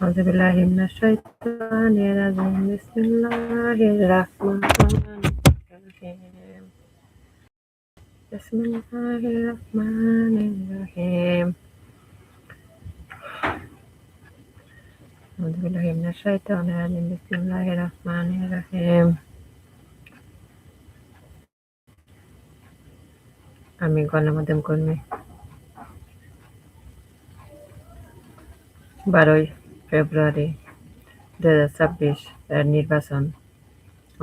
أعوذ بالله من الشيطان الرجيم بسم الله الرحمن الرحيم بسم الله الرحمن الرحيم أعوذ بالله من الشيطان الرجيم بسم الله الرحمن الرحيم আমি গণমাধ্যম কর্মী বারোই ফেব্রুয়ারি দু হাজার ছাব্বিশ এর নির্বাচন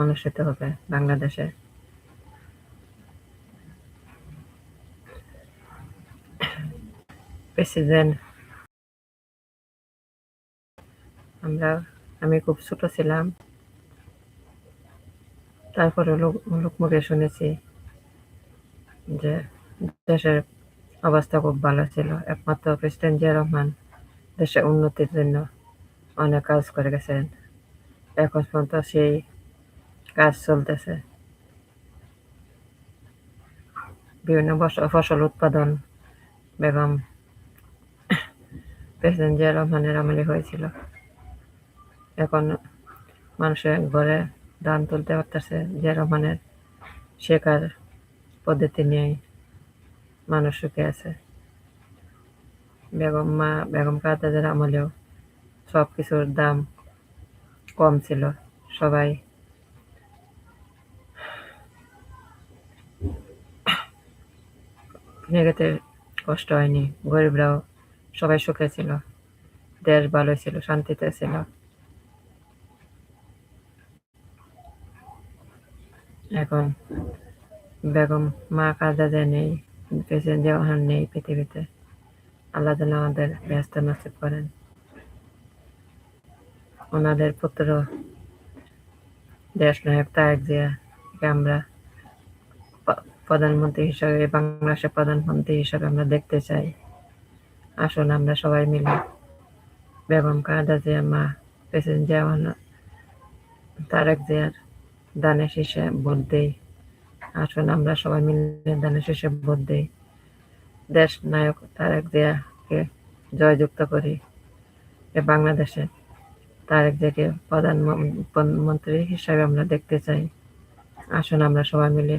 অনুষ্ঠিত হবে বাংলাদেশে। প্রেসিডেন্ট, আমরা, আমি খুব ছোট ছিলাম। তারপরে লোক লোকমুখে শুনেছি যে দেশের অবস্থা খুব ভালো ছিল। একমাত্র প্রেসিডেন্ট জিয়া রহমান দেশের উন্নতির জন্য অনেক কাজ করে গেছেন। এখন পর্যন্ত সেই কাজ চলতেছে। বিভিন্ন ফসল উৎপাদন, বেগম প্রেসিডেন্ট জিয়া রহমানের আমলে হয়েছিল। এখন মানুষের ঘরে ধান তুলতে পারতেছে জিয়া রহমানের। শেখার পদ্ধতি নিয়েই মানুষ সুখে আছে। বেগম মা, বেগম খালেদার আমলেও সব কিছুর দাম কম ছিল, সবাই নেগেতে কষ্ট হয়নি, গরিবরাও সবাই সুখে ছিল, দেশ ভালো ছিল, শান্তিতে ছিল। এখন বেগম মা খালেদা নেই প্রেসিডেন্ট জিয়াউর নেই পৃথিবীতে। আল্লাহ যেন আমাদের ব্যস্ত নসিব করেন। ওনাদের পুত্র দেশ নায়ক তারেক জিয়াকে আমরা প্রধানমন্ত্রী হিসাবে বাংলাদেশের প্রধানমন্ত্রী হিসাবে আমরা দেখতে চাই। আসুন আমরা সবাই মিলে বেগম খালেদা জিয়া মা, প্রেসিডেন্ট জিয়াউর তারেক জিয়ার দানে শীষে ভোট দেই। আসুন আমরা সবাই মিলে দানে শীষে ভোট দেই। দেশ নায়ক তারেক জিয়াকে জয়যুক্ত করি। এ বাংলাদেশে তারেক জিয়াকে প্রধানমন্ত্রী হিসাবে আমরা দেখতে চাই। আসুন আমরা সবাই মিলে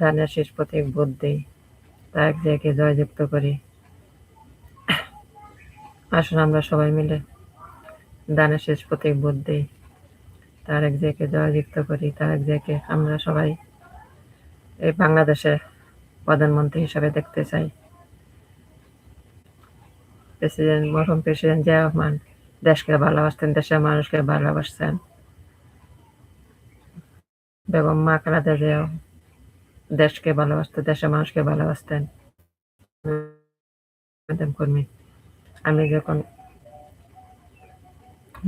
ধানের শেষ প্রতীক ভোট দিই, তারেক জিয়াকে জয়যুক্ত করি। আসুন আমরা সবাই মিলে দানের শেষ প্রতীক ভোট দিই, তারেক জিয়াকে জয়যুক্ত করি, তারেক জিয়াকে আমরা সবাই এই বাংলাদেশে প্রধানমন্ত্রী হিসাবে দেখতে চাই। প্রেসিডেন্ট মরহুম প্রেসিডেন্ট জিয়া রহমান দেশকে ভালোবাসতেন, দেশের মানুষকে ভালোবাসতেন। বেগম মা খালেদা দেশকে ভালোবাসতেন দেশের মানুষকে ভালোবাসতেন। কর্মী। আমি যখন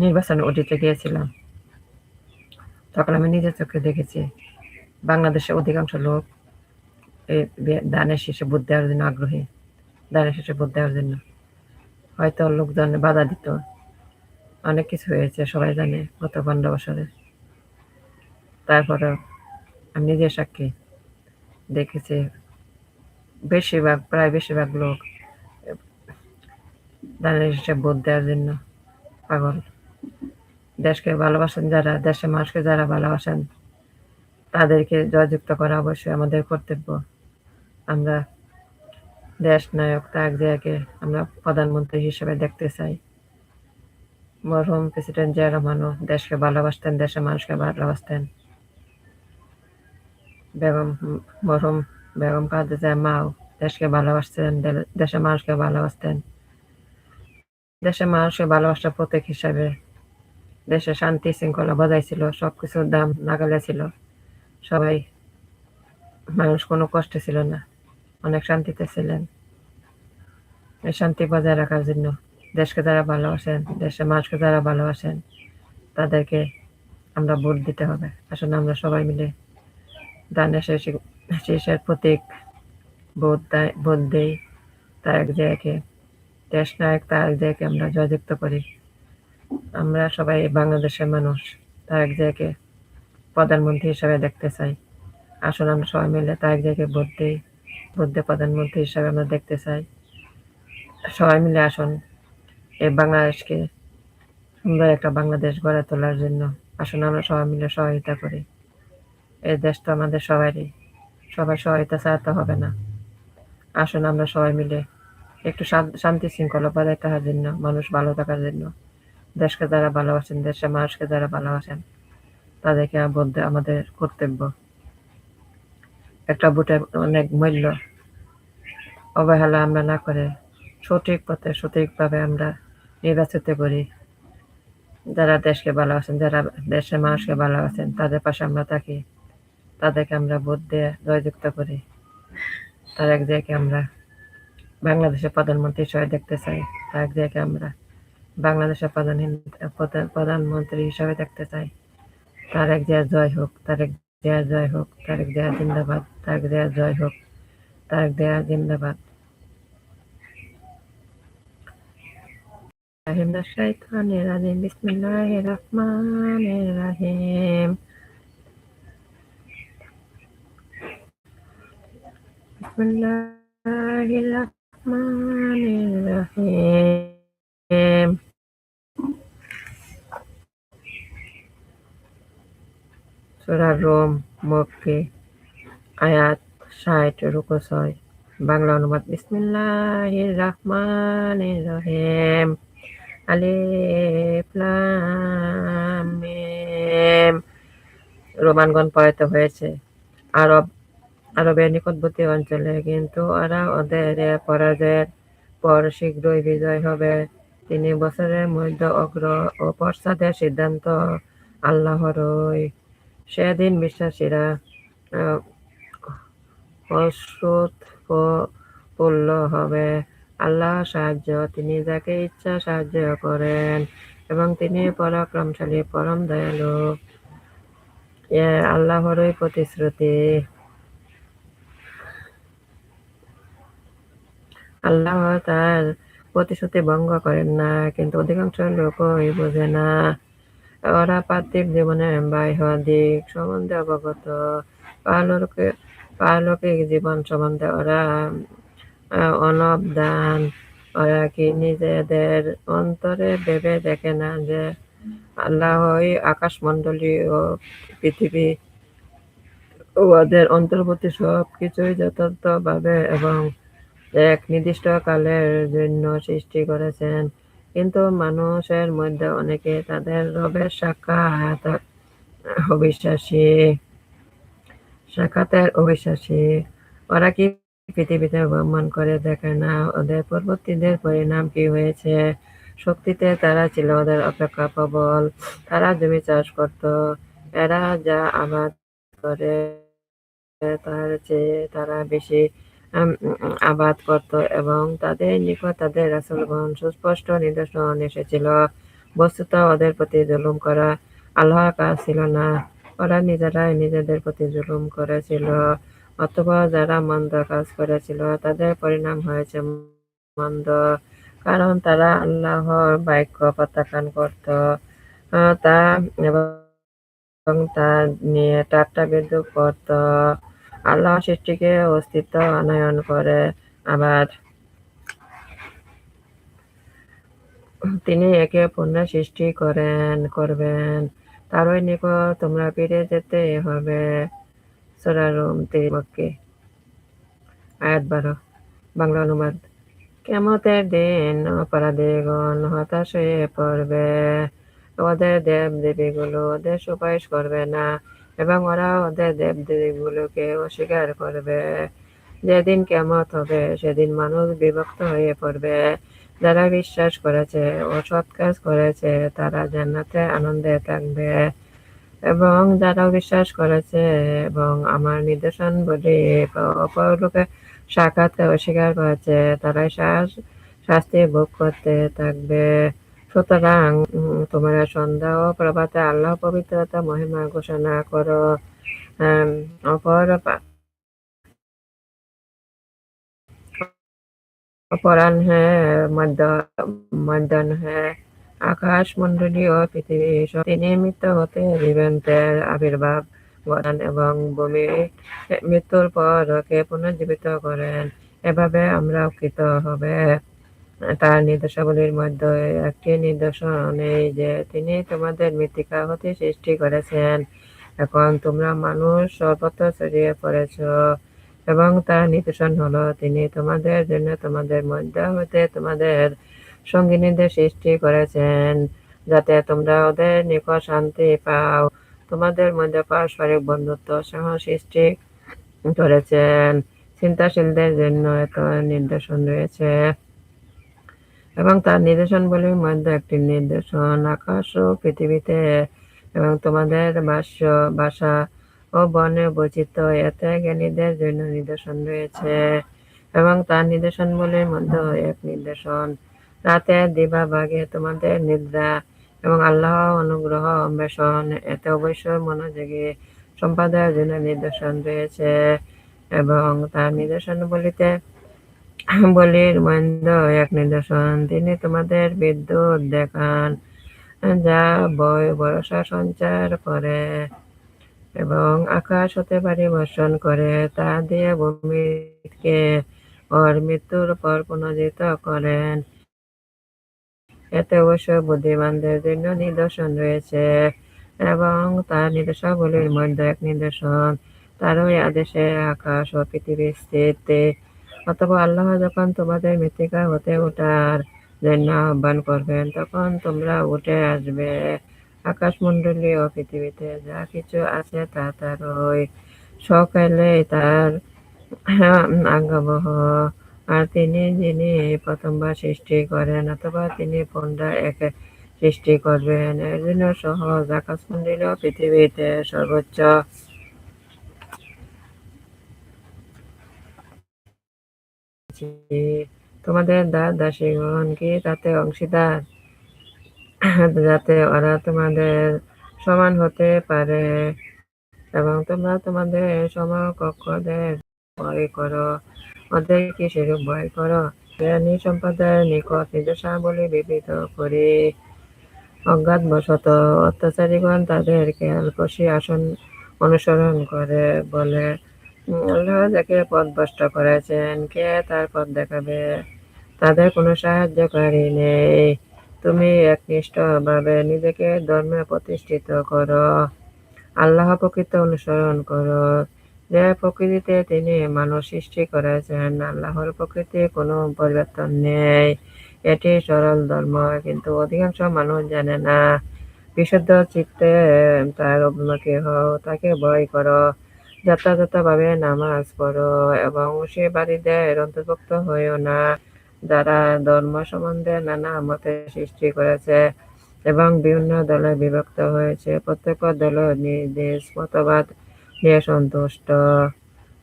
নির্বাচন অডিটে গিয়েছিলাম, তখন আমি নিজের চোখে দেখেছি, বাংলাদেশের অধিকাংশ লোক দানের শীষে ভোট দেওয়ার জন্য আগ্রহী। দানের শীষে ভোট দেওয়ার জন্য। হয়তো লোকজন বাধা দিত। অনেক কিছু হয়েছে, সবাই জানে গত পনেরো বছরে। তারপরেও আমি নিজের সাক্ষী দেখেছি। বেশিরভাগ, প্রায় বেশিরভাগ লোক দানের শীষে ভোট দেওয়ার জন্য পাগল। দেশকে ভালোবাসেন যারা, দেশের মানুষকে যারা ভালোবাসেন, তাদেরকে জয়যুক্ত করা অবশ্যই আমাদের কর্তব্য। আমরা দেশ নায়ক তাক জিয়াকে আমরা প্রধানমন্ত্রী হিসেবে দেখতে চাই। মরহুম প্রেসিডেন্ট জিয়া রহমানও দেশকে ভালোবাসতেন, দেশের মানুষকে ভালোবাসতেন। বেগম, মরহুম বেগম জিয়া মাও দেশকে ভালোবাসতেন দেশের মানুষকে ভালোবাসতেন। দেশের মানুষকে ভালোবাসার প্রতীক হিসাবে দেশে শান্তি শৃঙ্খলা বজায় ছিল, সবকিছুর দাম নাগালে ছিল। সবাই মানুষ কোনো কষ্টে ছিল না। অনেক শান্তিতে ছিলেন। এই শান্তি বজায় রাখার জন্য দেশকে যারা ভালোবাসেন, দেশের মানুষকে যারা ভালোবাসেন, তাদেরকে আমরা ভোট দিতে হবে। আসলে আমরা সবাই মিলে দানের শেষে, শেষের প্রতীক ভোট দেয়, ভোট দেই। তারেক জিয়াকে দেশ নায়ক তারেক জিয়াকে আমরা জয়যুক্ত করি। আমরা সবাই বাংলাদেশের মানুষ তারেক জিয়াকে প্রধানমন্ত্রী হিসাবে দেখতে চাই। আসলে আমরা সবাই মিলে তারেক জিয়াকে ভোট দিই। দিয়ে প্রধানমন্ত্রী হিসাবে আমরা দেখতে চাই। সবাই মিলে আসুন। এই বাংলাদেশকে সুন্দর একটা বাংলাদেশ গড়ে তোলার জন্য আসুন, আমরা সবাই মিলে সহায়তা করি। এই দেশ তো আমাদের সবারই। সবাই সহায়তা ছাড়া হবে না। আসুন, আমরা সবাই মিলে একটু শান্তি শৃঙ্খলা বজায় থাকার জন্য, মানুষ ভালো থাকার জন্য, দেশকে যারা ভালোবাসেন, দেশের মানুষকে যারা ভালোবাসেন, তাদেরকে বলতে আমাদের কর্তব্য। একটা ভোটের অনেক মূল্য অবহেলা আমরা না করে সঠিক পথে, সঠিকভাবে আমরা নির্বাচিত করি। যারা দেশকে ভালোবাসেন, যারা দেশের মানুষকে ভালোবাসেন, তাদের পাশে আমরা থাকি। তাদেরকে আমরা ভোট দিয়ে জয়যুক্ত করি। তার এক জায়গায় আমরা বাংলাদেশের প্রধানমন্ত্রী হিসেবে দেখতে চাই। তার এক জায়গায় আমরা বাংলাদেশের প্রধান, প্রধানমন্ত্রী হিসাবে দেখতে চাই। তার এক জায়গায় জয় হোক, তার এক দেয়া জয় হোক, তারেক দেয়া জিন্দাবাদ, তারেক দেয়া জয় হোক, তারেক দেয়া জিন্দাবাদ। রাহিম দা শাইতান রাহিম, বিসমিল্লাহির রহমানির রহিম। বিসমিল্লাহির রহমানির রহিম। সুরা রোম মক্কি আয়াত ষাট রুকো ছয়। বাংলা অনুবাদ বিসমিল্লাহ রহমান রহিম। আলিফ লাম রোমানগণ পয়ত হয়েছে। আরব, আরবের নিকটবর্তী অঞ্চলে কিন্তু ওরা ওদের পরাজয়ের পর শীঘ্রই বিজয় হবে। তিনি বছরের মধ্যে অগ্র ও পশ্চাদের সিদ্ধান্ত আল্লাহরই। সেদিন বিশ্বাসীরা পূর্ণ হবে। আল্লাহ সাহায্য, তিনি যাকে ইচ্ছা সাহায্য করেন এবং তিনি পরাক্রমশালী, পরম দয়ালু। আল্লাহরই প্রতিশ্রুতি। আল্লাহ তার প্রতিশ্রুতি ভঙ্গ করেন না, কিন্তু অধিকাংশ লোকই বোঝে না। ওরা পার্থিব জীবনের দিক সম্বন্ধে অবগত। পারলৌকিক পারলৌকিক জীবন সম্বন্ধে ওরা অনবদান। ওরা কি নিজেদের অন্তরে ভেবে দেখে না যে আল্লাহই আকাশমণ্ডলী ও পৃথিবী ওদের অন্তর্বর্তী সব কিছুই যথার্থভাবে এবং এক নির্দিষ্ট কালের জন্য সৃষ্টি করেছেন। কিন্তু মানুষের মধ্যে অনেকে তাদের রবের সাক্ষাৎ, অবিশ্বাসী, সাক্ষাতের অবিশ্বাসী। ওরা কি পৃথিবীতে ভ্রমণ করে দেখে না? ওদের পরবর্তীদের পরিণাম কি হয়েছে? শক্তিতে তারা ছিল ওদের অপেক্ষা প্রবল। তারা জমি চাষ করত। এরা যা আবাদ করে, তার চেয়ে তারা বেশি আবাদ করত এবং তাদের নিকট তাদের রাসুলগণ সুস্পষ্ট নিদর্শন এসেছিল। বস্তুত ওদের প্রতি জুলুম করা আল্লাহর কাজ ছিল না। ওরা নিজেরাই নিজেদের প্রতি জুলুম করেছিল। অথবা যারা মন্দ কাজ করেছিল, তাদের পরিণাম হয়েছে মন্দ, কারণ তারা আল্লাহর বাক্য প্রত্যাখ্যান করত। তা এবং তা নিয়ে টাট্টা বিদ্যুৎ করত। আল্লাহ সৃষ্টিকে অস্তিত্ব আনয়ন করে। আবার তিনি একে পুণ্য সৃষ্টি করেন, করবেন। তারই নিকট তোমরা ফিরে যেতে হবে। সোরারুম তিমক্কে আয়াত বারো, বাংলা অনুবাদ। কেমতের দিন অপরাধীগণ হতাশ হয়ে পড়বে। ওদের দেব দেবীগুলো ওদের সুপারিশ করবে না। এবং ওরা ওদের দেব দেবীগুলোকে অস্বীকার করবে। যেদিন কেমত হবে, সেদিন মানুষ বিভক্ত হয়ে পড়বে। যারা বিশ্বাস করেছে ও সৎ কাজ করেছে, তারা জান্নাতে আনন্দে থাকবে। এবং যারা বিশ্বাস করেছে এবং আমার নির্দেশন বলি অপরলোকে সাক্ষাৎকে অস্বীকার করেছে, তারাই শাস্তি ভোগ করতে থাকবে। সুতরাং তোমরা সন্ধ্যা প্রভাতে আল্লাহ পবিত্রতা, মহিমা ঘোষণা করো। অপর অপরাহ্নে মধ্য মধ্যাহ্নে আকাশমণ্ডলী ও পৃথিবী নির্মিত হতে দিবেন্তের আবির্ভাব ঘটান এবং ভূমি। মৃত্যুর পর কে পুনর্জীবিত করেন। এভাবে আমরা কৃত হবে। তার নির্দেশাবলীর মধ্যে একটি নির্দেশন এই যে তিনি তোমাদের মৃত্তিকা হতে সৃষ্টি করেছেন। এখন তোমরা মানুষ সর্বত্র ছড়িয়ে পড়েছ এবং তার নিদর্শন হলো তিনি তোমাদের জন্য তোমাদের মধ্যে হতে তোমাদের সঙ্গিনীদের সৃষ্টি করেছেন। যাতে তোমরা ওদের নিকট শান্তি পাও। তোমাদের মধ্যে পারস্পরিক বন্ধুত্ব সহ সৃষ্টি করেছেন। চিন্তাশীলদের জন্য এত নির্দেশন রয়েছে। এবং তার নির্দেশনগুলির মধ্যে একটি নির্দেশন আকাশ ও পৃথিবীতে, এবং তোমাদের বাস্য বাসা ও বর্ণের বৈচিত্র্য এতে জ্ঞানীদের জন্য নির্দেশন রয়েছে, এবং তার নির্দেশনগুলির মধ্যে এক নির্দেশন রাতে দিবা ভাগে তোমাদের নিদ্রা এবং আল্লাহ অনুগ্রহ অন্বেষণ। এতে অবশ্যই মনোযোগী সম্পাদনের জন্য নির্দেশন রয়েছে, এবং তার নির্দেশন বলিতে বলির মন্দ এক নিদর্শন। তিনি তোমাদের বিদ্যুৎ দেখান, যা বয় ভরসা সঞ্চার করে এবং আকাশ হতে পারি বর্ষণ করে। তা দিয়ে ভূমিকে ওর মৃত্যুর পর পুনর্জিত করেন। এতে অবশ্য বুদ্ধিমানদের জন্য নিদর্শন রয়েছে এবং তার নির্দেশাবলীর মধ্যে এক নিদর্শন। তার ওই আদেশে আকাশ ও পৃথিবীর স্থিত অথবা আল্লাহ যখন তোমাদের মৃত্তিকা হতে ওঠার জন্য আহ্বান করবেন, তখন তোমরা উঠে আসবে আকাশমণ্ডলী ও পৃথিবীতে। যা কিছু আছে তা তার ওই সকালে তার আজ্ঞাবহ আর তিনি যিনি প্রথমবার সৃষ্টি করেন অথবা তিনি পুনরায় একে সৃষ্টি করবেন, এর জন্য সহজ আকাশমণ্ডলী ও পৃথিবীতে সর্বোচ্চ তোমাদের দাস দাসীগণ কি তাতে অংশীদার। যাতে ওরা তোমাদের সমান হতে পারে এবং তোমরা তোমাদের সমকক্ষদের ভয় করো, ওদেরকে সেরূপ ভয় করো। সম্প্রদায়ের নিকট নির্দেশাবলী বিবৃত করি অজ্ঞাতবশত অত্যাচারীগণ তাদের খেয়ালকষি আসন অনুসরণ করে বলে আল্লাহ যাকে পথ ভ্রষ্ট করেছেন, কে তার পথ দেখাবে? তাদের কোনো সাহায্যকারী নেই। তুমি একনিষ্ঠভাবে নিজেকে ধর্মে প্রতিষ্ঠিত করো। আল্লাহ প্রকৃত অনুসরণ করো। যে প্রকৃতিতে তিনি মানুষ সৃষ্টি করেছেন, আল্লাহর প্রকৃতি কোনো পরিবর্তন নেই। এটি সরল ধর্ম, কিন্তু অধিকাংশ মানুষ জানে না। বিশুদ্ধ চিত্তে তার অভিমুখী হও, তাকে ভয় করো। যথাযথভাবে নামাজ পড়ো এবং সে বাড়িদের অন্তর্ভুক্ত হয়েও না। যারা ধর্ম সম্বন্ধে নানা মতে সৃষ্টি করেছে এবং বিভিন্ন দলে বিভক্ত হয়েছে, প্রত্যেক দল নির্দেশ মতবাদ নিয়ে সন্তুষ্ট।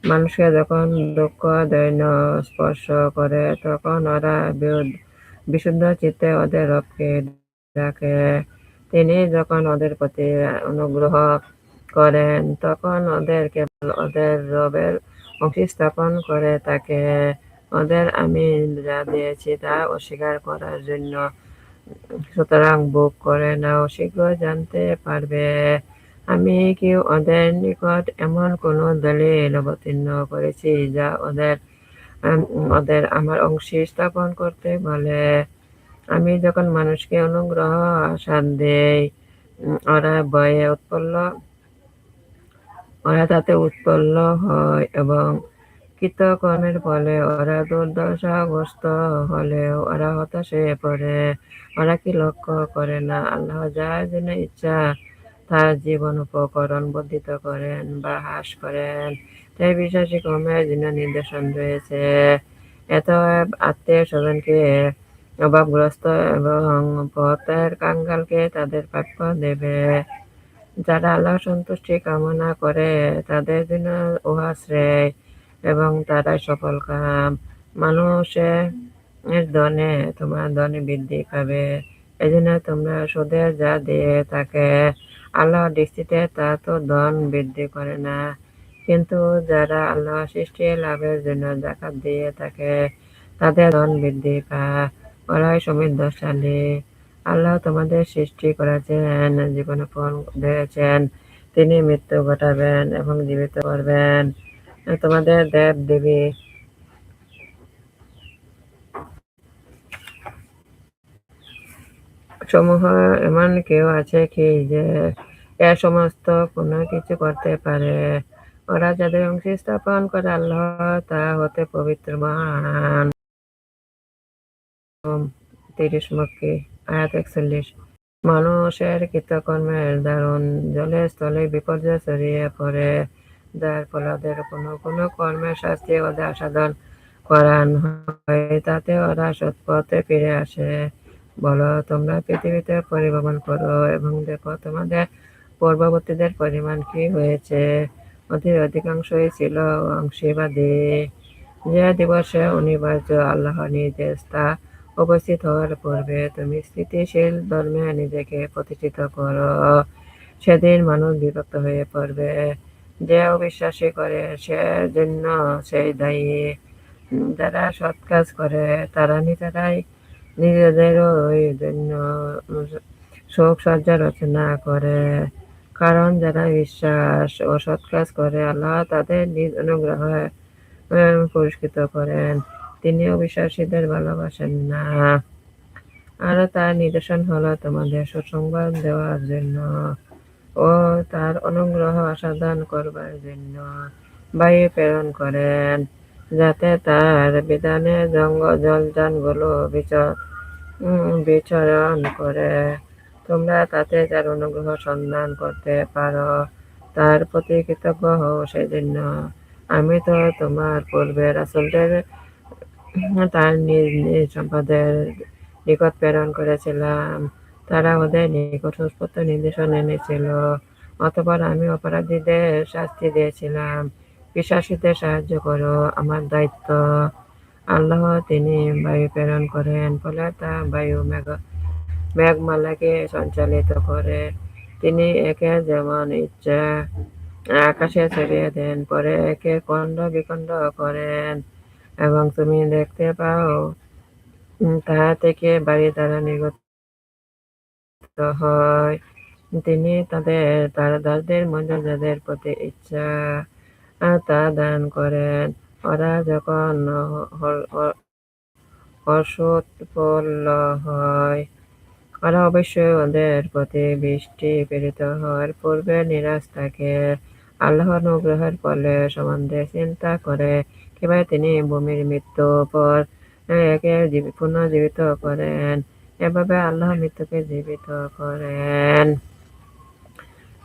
মানুষকে যখন দুঃখ, দৈন্য স্পর্শ করে, তখন ওরা বিশুদ্ধ চিত্তে ওদের রবকে রাখে তিনি যখন ওদের প্রতি অনুগ্রহ করেন, তখন ওদের কেবল ওদের রবের অংশী স্থাপন করে তাকে। ওদের আমি যা দিয়েছি তা অস্বীকার করার জন্য। সুতরাং বুক করে নাও, শীঘ্র জানতে পারবে। আমি কি ওদের নিকট এমন কোনো দলিল অবতীর্ণ করেছি যা ওদের ওদের আমার অংশী স্থাপন করতে বলে? আমি যখন মানুষকে অনুগ্রহ আসাদ দেই ওরা বয়ে উৎপল্ল ওরা তাতে উৎপন্ন হয় এবং কৃতকর্মের ফলে ওরা দুর্দশাগ্রস্ত হলেও ওরা হতাশ পড়ে। ওরা কি লক্ষ্য করে না? আল্লাহ যার জন্য ইচ্ছা, তার জীবন উপকরণ বর্ধিত করেন বা হ্রাস করেন। তাই বিশ্বাসী কর্মের জন্য নির্দেশন রয়েছে। এত আত্মীয় স্বজনকে, অভাবগ্রস্ত এবং পথের কাঙ্গালকে তাদের প্রাপ্য দেবে। যারা আল্লাহ সন্তুষ্টি কামনা করে, তাদের জন্য উহা শ্রেয় এবং তারাই সফল কাম। মানুষের ধনে তোমার ধনে বৃদ্ধি পাবে। এই জন্য তোমরা সুদের যা দিয়ে তাকে আল্লাহ দৃষ্টিতে তা তো ধন বৃদ্ধি করে না। কিন্তু যারা আল্লাহ সৃষ্টি লাভের জন্য জাকাত দিয়ে থাকে, তাদের ধন বৃদ্ধি পায়। ওরাই সমৃদ্ধশালী। আল্লাহ তোমাদের সৃষ্টি করেছেন জীবনপণ দিয়েছেন, তিনি মৃত্যু ঘটাবেন এবং জীবিত করবেন। তোমাদের দেব দেবী। সমূহ এমন কেউ আছে কি যে এ সমস্ত কোনো কিছু করতে পারে? ওরা যাদের অংশ স্থাপন করে আল্লাহ, তা হতে পবিত্র মহান। তিরিশ মক্কি আয়াত একচল্লিশ। মানুষের কৃতকর্মের দারুণ জলে স্থলে বিপর্যয় ছড়িয়ে পড়ে। যার ফলে কোনো কোনো কর্মের শাস্তি ওদের আসাদন করান হয়, তাতে ওরা সৎপথে ফিরে আসে। বলো, তোমরা পৃথিবীতে পরিভ্রমণ করো এবং দেখো তোমাদের পূর্ববর্তীদের পরিমাণ কি হয়েছে। ওদের অধিকাংশই ছিল অংশীবাদী। যে দিবসে অনিবার্য আল্লাহ নির্দেশ, তা উপস্থিত হওয়ার পূর্বে তুমি স্থিতিশীল ধর্মে নিজেকে প্রতিষ্ঠিত করো। সেদিন মানুষ বিভক্ত হয়ে পড়বে। যে অবিশ্বাসী করে, সে জন্য সেই দায়ী। যারা সৎ কাজ করে, তারা নিজেরাই নিজেদেরও জন্য শোক সজ্জা রচনা করে। কারণ যারা বিশ্বাস ও সৎ কাজ করে, আল্লাহ তাদের নিজ অনুগ্রহে পুরস্কৃত করেন। তিনি অবিশ্বাসীদের ভালোবাসেন না। আর তার নিদর্শন হলো তোমাদের সুসংবাদ দেওয়ার জন্য ও তার অনুগ্রহ আসাদন করবার জন্য। বায়ু প্রেরণ করেন, যাতে তার বিধানে জঙ্গ জলযানগুলো বিচরণ করে। তোমরা তাতে তার অনুগ্রহ সন্ধান করতে পারো, তার প্রতি কৃতজ্ঞ হও সেজন্য। আমি তো তোমার পূর্বে রাসুলদের তার নিজ নিজ সম্পদের নিকট প্রেরণ করেছিলাম। তারা ওদের নিকট সুস্পষ্ট নির্দেশন এনেছিল, অতপর আমি অপরাধীদের শাস্তি দিয়েছিলাম। বিশ্বাসীদের সাহায্য করো, আমার দায়িত্ব। আল্লাহ তিনি বায়ু প্রেরণ করেন, ফলে তা বায়ু মেঘ, মেঘমালাকে সঞ্চালিত করে। তিনি একে যেমন ইচ্ছা আকাশে ছড়িয়ে দেন, পরে একে খণ্ড বিখণ্ড করেন। এবং তুমি দেখতে পাও তাহা থেকে বাড়ি দ্বারা নির্গত হয়। তিনি তাদের তার দাসদের মধ্যে যাদের প্রতি ইচ্ছা তা দান করেন। ওরা যখন হর্ষোৎপন্ন হয়, ওরা অবশ্যই ওদের প্রতি বৃষ্টি প্রেরিত হওয়ার পূর্বে নিরাশ থাকে। আল্লাহর অনুগ্রহের ফলে সম্বন্ধে চিন্তা করে কীভাবে তিনি ভূমির মৃত্যু পর, একে পুনর্জীবিত করেন। এভাবে আল্লাহ মৃত্যুকে জীবিত করেন।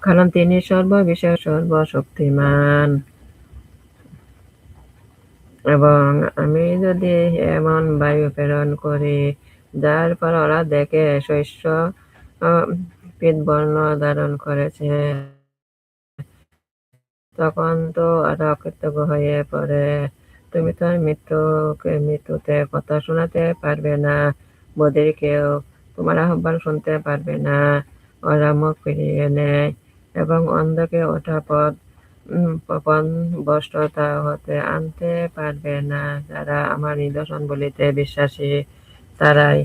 কারণ তিনি সর্ববিষয় সর্বশক্তিমান। এবং আমি যদি এমন বায়ু প্রেরণ করি, যার পর ওরা দেখে শস্য পিতবর্ণ ধারণ করেছে, তখন তো ওরা অকৃতজ্ঞ হয়ে পড়ে। তুমি তো মৃত্যুকে, মৃত্যুতে কথা শোনাতে পারবে না। বদির কেউ তোমার আহ্বান শুনতে পারবে না। ওরা ফিরিয়ে নেয় এবং অন্ধকে ওঠা পথ বস্ত্রতা হতে আনতে পারবে না। যারা আমার নিদর্শন বলিতে বিশ্বাসী, তারাই